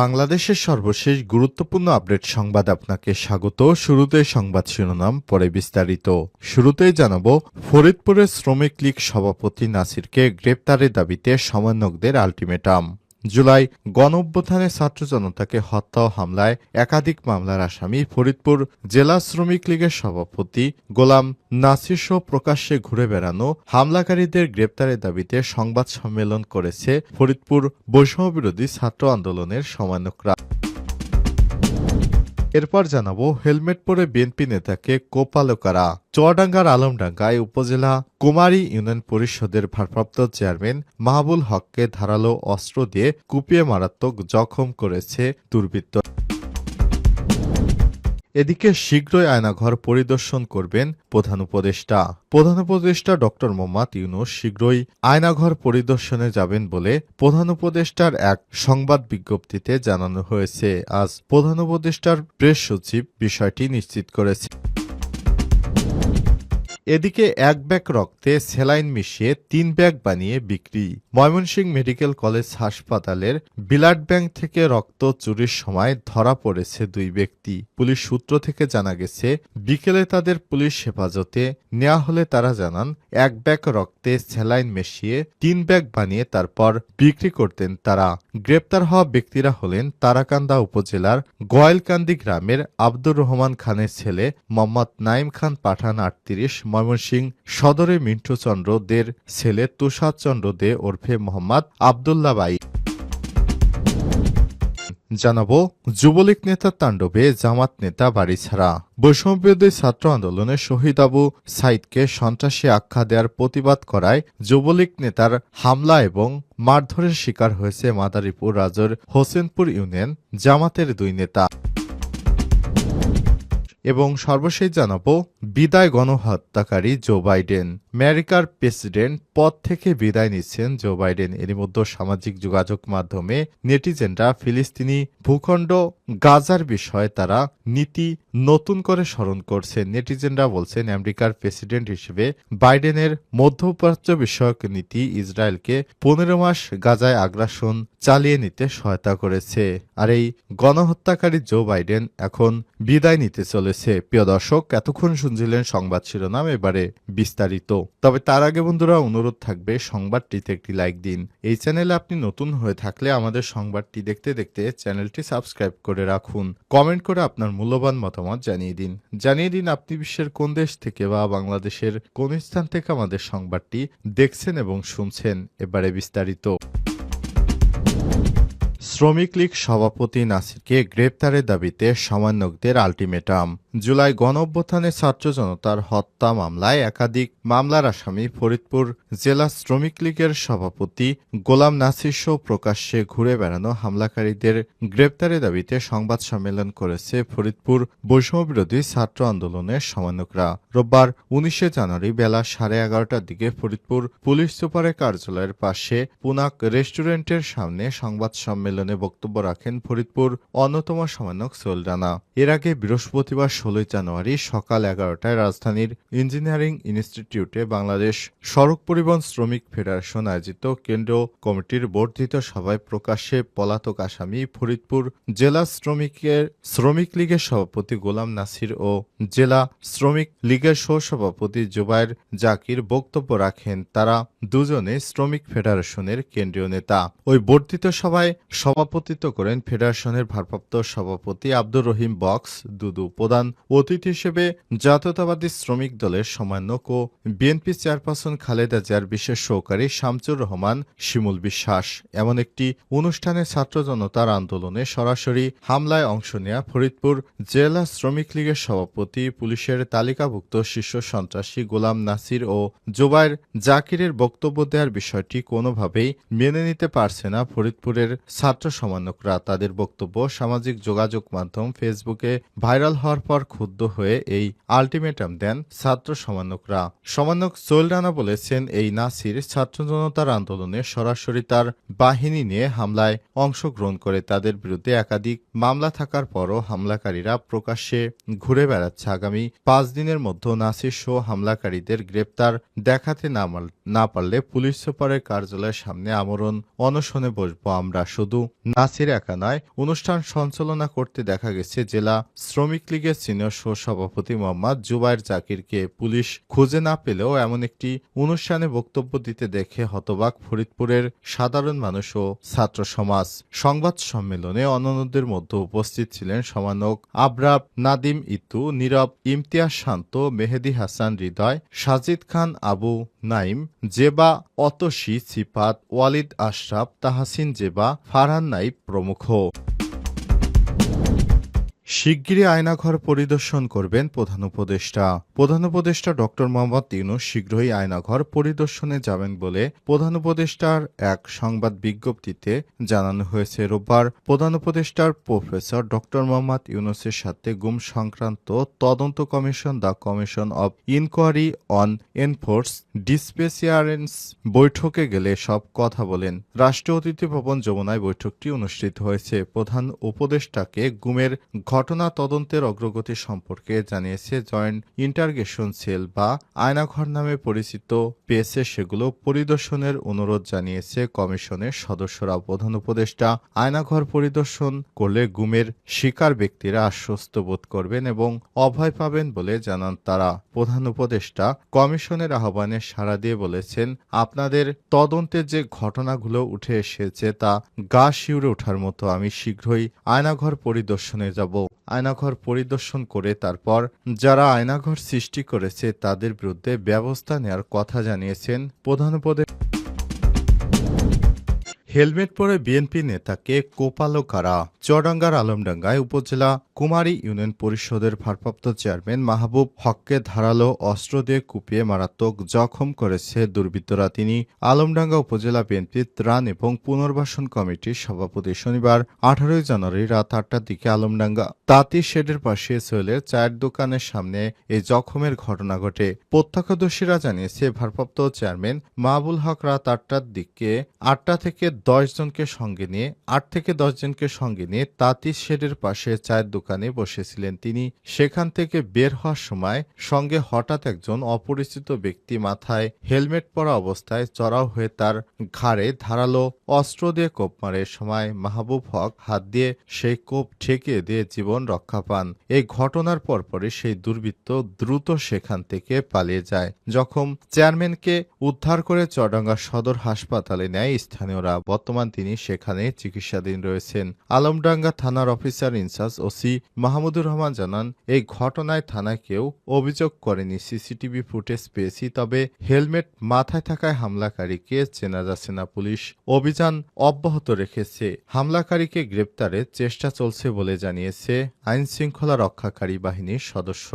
বাংলাদেশের সর্বশেষ গুরুত্বপূর্ণ আপডেট সংবাদ আপনাকে স্বাগত। শুরুতে সংবাদ শিরোনাম, পরে বিস্তারিত। শুরুতেই জানাব, ফরিদপুরের শ্রমিক লীগ সভাপতি নাসিরকে গ্রেপ্তারের দাবিতে সমন্বয়কদের আলটিমেটাম। জুলাই গণ অভ্যুত্থানে ছাত্র জনতাকে হত্যা ও হামলায় একাধিক মামলার আসামি ফরিদপুর জেলা শ্রমিক লীগের সভাপতি গোলাম নাসির সহ প্রকাশ্যে ঘুরে বেড়ানো হামলাকারীদের গ্রেপ্তারের দাবিতে সংবাদ সম্মেলন করেছে ফরিদপুর বৈষম্য বিরোধী ছাত্র আন্দোলনের সমন্বয়করা। এরপর জানাব, হেলমেট পরে বিএনপি নেতাকে কোপালকারা চুয়াডাঙ্গার আলমডাঙ্গায় উপজেলা কুমারী ইউনিয়ন পরিষদের ভারপ্রাপ্ত চেয়ারম্যান মাহবুল হককে ধারালো অস্ত্র দিয়ে কুপিয়ে মারাত্মক জখম করেছে দুর্বৃত্ত। এদিকে শীঘ্রই আয়নাঘর পরিদর্শন করবেন প্রধান উপদেষ্টা। প্রধান উপদেষ্টা ডক্টর মোহাম্মদ ইউনুস শীঘ্রই আয়নাঘর পরিদর্শনে যাবেন বলে প্রধান উপদেষ্টার এক সংবাদ বিজ্ঞপ্তিতে জানানো হয়েছে। আজ প্রধান উপদেষ্টার প্রেস সচিব বিষয়টি নিশ্চিত করেছে। এদিকে এক ব্যাগ রক্তে সেলাইন মিশিয়ে তিন ব্যাগ বানিয়ে বিক্রি। ময়মনসিংহ মেডিকেল কলেজ হাসপাতালের বিলাট ব্যাংক থেকে রক্ত চুরির সময় ধরা পড়েছে দুই ব্যক্তি। পুলিশ সূত্র থেকে জানা গেছে, বিকেলে তাদের পুলিশ হেফাজতে নেওয়া হলে তারা জানান, এক ব্যাগ রক্তে স্যালাইন মিশিয়ে তিন ব্যাগ বানিয়ে তারপর বিক্রি করতেন তারা। গ্রেপ্তার হওয়া ব্যক্তিরা হলেন তারাকান্দা উপজেলার গোয়ালকান্দি গ্রামের আব্দুর রহমান খানের ছেলে মোহাম্মদ নাইম খান পাঠান আটত্রিশ ময়মনসিংহ সদরে মিন্টু চন্দ্র দের ছেলে তুষার চন্দ্র দে ওরফে মোহাম্মদ আবদুল্লাহ বাই। জানাব, যুবলীগ নেতার তাণ্ডবে জামাত নেতা বাড়ি ছাড়া। বৈষম্যবিরোধী ছাত্র আন্দোলনে শহীদ আবু সাইদকে সন্ত্রাসী আখ্যা দেওয়ার প্রতিবাদ করায় যুবলীগ নেতার হামলা এবং মারধরের শিকার হয়েছে মাদারীপুর রাজর হোসেনপুর ইউনিয়ন জামাতের দুই নেতা। এবং সর্বশেষ জানাব বিদায় গণহত্যাকারী জো বাইডেন। আমেরিকার প্রেসিডেন্ট পদ থেকে বিদায় নিচ্ছেন জো বাইডেন। এরই মধ্যে সামাজিক যোগাযোগ মাধ্যমে নেটিজেনরা ফিলিস্তিনি ভূখণ্ড গাজার বিষয়ে তারা নীতি নতুন করে স্মরণ করছে নেটিজেনরা বলছেন আমেরিকার প্রেসিডেন্ট হিসেবে বাইডেনের মধ্যপ্রাচ্য বিষয়ক নীতি ইসরায়েলকে পনেরো মাস গাজায় আগ্রাসন চালিয়ে নিতে সহায়তা করেছে। আর এই গণহত্যাকারী জো বাইডেন এখন বিদায় নিতে চলেছে। প্রিয় দর্শক, এতক্ষণ শুনছিলেন সংবাদ শিরোনাম, এবারে বিস্তারিত। তবে তার আগে বন্ধুরা, অনুরোধ থাকবে সংবাদটিতে একটি লাইক দিন। এই চ্যানেলে আপনি নতুন হয়ে থাকলে আমাদের সংবাদটি দেখতে দেখতে চ্যানেলটি সাবস্ক্রাইব করে রাখুন। কমেন্ট করে আপনার মূল্যবান মতামত জানিয়ে দিন। জানিয়ে দিন আপনি বিশ্বের কোন দেশ থেকে বা বাংলাদেশের কোন স্থান থেকে আমাদের সংবাদটি দেখছেন এবং শুনছেন। এবারে বিস্তারিত। শ্রমিক লীগ সভাপতি নাসিরকে গ্রেপ্তারের দাবিতে সমন্বয়কদের আলটিমেটাম। জুলাই গণ অভ্যুত্থানে ছাত্র জনতার হত্যা মামলায় একাধিক মামলার আসামি ফরিদপুর জেলা শ্রমিক লীগের সভাপতি গোলাম নাসির প্রকাশ্যে ঘুরে বেড়ানো হামলাকারীদের গ্রেপ্তারের দাবিতে সংবাদ সম্মেলন করেছে ফরিদপুর বৈষম্য বিরোধী ছাত্র আন্দোলনের সমন্বয়করা। রোববার উনিশে জানুয়ারি বেলা সাড়ে এগারোটার দিকে ফরিদপুর পুলিশ সুপারের কার্যালয়ের পাশে পুনাক রেস্টুরেন্টের সামনে সংবাদ সম্মেলনে বক্তব্য রাখেন ফরিদপুর অন্যতম সমন্বয়ক সোলডানা এর আগে বৃহস্পতিবার ষোলোই জানুয়ারি সকাল এগারোটায় রাজধানীর ইঞ্জিনিয়ারিং ইনস্টিটিউটে বাংলাদেশ সড়ক পরিবহন শ্রমিক ফেডারেশন আয়োজিত কেন্দ্রীয় কমিটির বর্ধিত সভায় প্রকাশ্যে পলাতক আসামি ফরিদপুর জেলা শ্রমিকের, শ্রমিক লীগের সভাপতি গোলাম নাসির ও জেলা শ্রমিক লীগের সহসভাপতি জুবায়ের জাকির বক্তব্য রাখেন। তারা দুজনে শ্রমিক ফেডারেশনের কেন্দ্রীয় নেতা। ওই বর্ধিত সভায় সভাপতিত্ব করেন ফেডারেশনের ভারপ্রাপ্ত সভাপতি আব্দুর রহিম বক্স, দুদু প্রধান অতিথি হিসেবে জাতীয়তাবাদী শ্রমিক দলের সমন্বয়ক ও বিএনপি চেয়ারপারসন খালেদা জিয়ার বিশেষ সহকারী শামচুর রহমান শিমুল বিশ্বাস। এমন একটি অনুষ্ঠানে ছাত্র জনতার আন্দোলনে সরাসরি হামলায় অংশ নেয়া ফরিদপুর জেলা শ্রমিক লীগের সভাপতি, পুলিশের তালিকাভুক্ত শীর্ষ সন্ত্রাসী গোলাম নাসির ও জোবায়ের জাকিরের বক্তব্য দেওয়ার বিষয়টি কোনোভাবেই মেনে নিতে পারছে না ফরিদপুরের ছাত্র সমন্বয়করা। তাদের বক্তব্য সামাজিক যোগাযোগ মাধ্যম ফেসবুকে ভাইরাল হওয়ার পর ক্ষুব্ধ হয়ে এই আলটিমেটাম দেন ছাত্র সমন্বয়করা। সমন্বয়ক সোহেল রানা বলেছেন, এই নাসির ছাত্র জনতার আন্দোলনে সরাসরি তার বাহিনী নিয়ে হামলায় অংশগ্রহণ করে। তাদের বিরুদ্ধে একাধিক মামলা থাকার পরও হামলাকারীরা প্রকাশ্যে ঘুরে বেড়াচ্ছে। আগামী পাঁচ দিনের মধ্যে নাসির সহ হামলাকারীদের গ্রেপ্তার দেখাতে না পারলে পুলিশ সুপারের কার্যালয়ের সামনে আমরণ অনশনে বসবো। আমরা শুধু নাসির একা নয়, অনুষ্ঠান সঞ্চালনা করতে দেখা গেছে জেলা শ্রমিক লীগের সিনিয়র সহ সভাপতি মোহাম্মদ জুবাইর জাকিরকে পুলিশ খুঁজে না পেলেও এমন একটি অনুষ্ঠানে বক্তব্য দিতে দেখে হতবাক ফরিদপুরের সাধারণ মানুষ ও ছাত্র সমাজ। সংবাদ সম্মেলনে অন্যান্যদের মধ্যে উপস্থিত ছিলেন সমানক আবরাব নাদিম ইতু, নীরব ইমতিয়াজ শান্ত, মেহেদি হাসান হৃদয়, সাজিদ খান আবু নাইম জেবা অতসী সিফাত, ওয়ালিদ আশরাফ, তাহাসিন জেবা, ফারহান নাইব প্রমুখ। শিগগিরই আয়নাঘর পরিদর্শন করবেন প্রধান উপদেষ্টা। প্রধান উপদেষ্টা ডক্টর মোহাম্মদ ইউনুস শীঘ্রই আয়নাঘর পরিদর্শনে যাবেন বলে প্রধান উপদেষ্টার এক সংবাদ বিজ্ঞপ্তিতে জানানো হয়েছে। রোববার প্রধান উপদেষ্টার প্রফেসর ডক্টর মোহাম্মদ ইউনুসের সাথে গুম সংক্রান্ত তদন্ত commission, the commission of inquiry on enforce disappearance বৈঠকে গেলে সব কথা বলেন। রাষ্ট্রীয় অতিথি ভবন যমুনায় বৈঠকটি অনুষ্ঠিত হয়েছে। প্রধান উপদেষ্টাকে গুমের ঘটনা তদন্তের অগ্রগতি সম্পর্কে জানিয়েছে জয়েন্ট ইন্টারগেশন সেল বা আয়নাঘর নামে পরিচিত। পেয়েছে সেগুলো পরিদর্শনের অনুরোধ জানিয়েছে কমিশনের সদস্যরা। প্রধান উপদেষ্টা, আয়নাঘর পরিদর্শন করলে গুমের শিকার ব্যক্তিরা আশ্বস্ত বোধ করবেন এবং অভয় পাবেন বলে জানান তারা। প্রধান উপদেষ্টা, কমিশনের আহ্বানে সাড়া দিয়ে বলেছেন, আপনাদের তদন্তে যে ঘটনাগুলো উঠে এসেছে তা গা শিউরে ওঠার মতো। আমি শীঘ্রই আয়নাঘর পরিদর্শনে যাব। আয়নাঘর পরিদর্শন করে তারপর যারা আয়নাঘর সৃষ্টি করেছে তাদের বিরুদ্ধে ব্যবস্থা নেওয়ার কথা জানিয়েছেন প্রধান উপদেষ্টা। হেলমেট পরে বিএনপি নেতাকে কোপালো কারা? চুয়াডাঙ্গার আলমডাঙ্গায় উপজেলা কুমারী ইউনিয়ন পরিষদের ভারপ্রাপ্ত চেয়ারম্যান মাহবুব হককে ধারালো অস্ত্র দিয়ে কুপিয়ে মারাত্মক জখম করেছে দুর্বৃত্তরা। তিনি আলমডাঙ্গা উপজেলা বিএনপি ত্রাণ এবং পুনর্বাসন কমিটির সভাপতি। শনিবার, আঠারোই জানুয়ারি রাত আটটার দিকে আলমডাঙ্গা তাঁতি শেডের পাশে সোহেলের চায়ের দোকানের সামনে এই জখমের ঘটনা ঘটে। প্রত্যক্ষদর্শীরা জানিয়েছে, ভারপ্রাপ্ত চেয়ারম্যান মাহবুল হক রাত আটটার দিকে আটটা থেকে জনকে সঙ্গে নিয়ে, আট থেকে জনকে সঙ্গে নিয়ে তাঁতি শেডের পাশে চায়ের দোকানে বসেছিলেন তিনি। সেখান থেকে বের হওয়ার সময় সঙ্গে হঠাৎ একজন অপরিচিত ব্যক্তি মাথায় হেলমেট পরা অবস্থায় চড়াও হয়ে তার ঘাড়ে ধারালো অস্ত্র দিয়ে কোপ মারে। সময় মাহবুব হক হাত দিয়ে সেই কোপ ঠেকিয়ে দিয়ে জীবন রক্ষা পান। এই ঘটনার পরপরই সেই দুর্বৃত্ত দ্রুত সেখান থেকে পালিয়ে যায়। যখন চেয়ারম্যানকে উদ্ধার করে চডাঙ্গা সদর হাসপাতালে নেয় স্থানীয়রা। বর্তমান তিনি সেখানে চিকিৎসাধীন রয়েছেন। আলমডাঙ্গা থানার officer in charge OC Mahmudur Rahman জানান, এই ঘটনায় থানায় কেউ অভিযোগ করেনি। সিসিটিভি ফুটেজ পেয়েছি, তবে হেলমেট মাথায় থাকায় হামলাকারীকে চেনা যাচ্ছে না। পুলিশ অভিযান অব্যাহত রেখেছে। হামলাকারীকে গ্রেপ্তারের চেষ্টা চলছে বলে জানিয়েছে আইন শৃঙ্খলা রক্ষাকারী বাহিনীর সদস্যরা।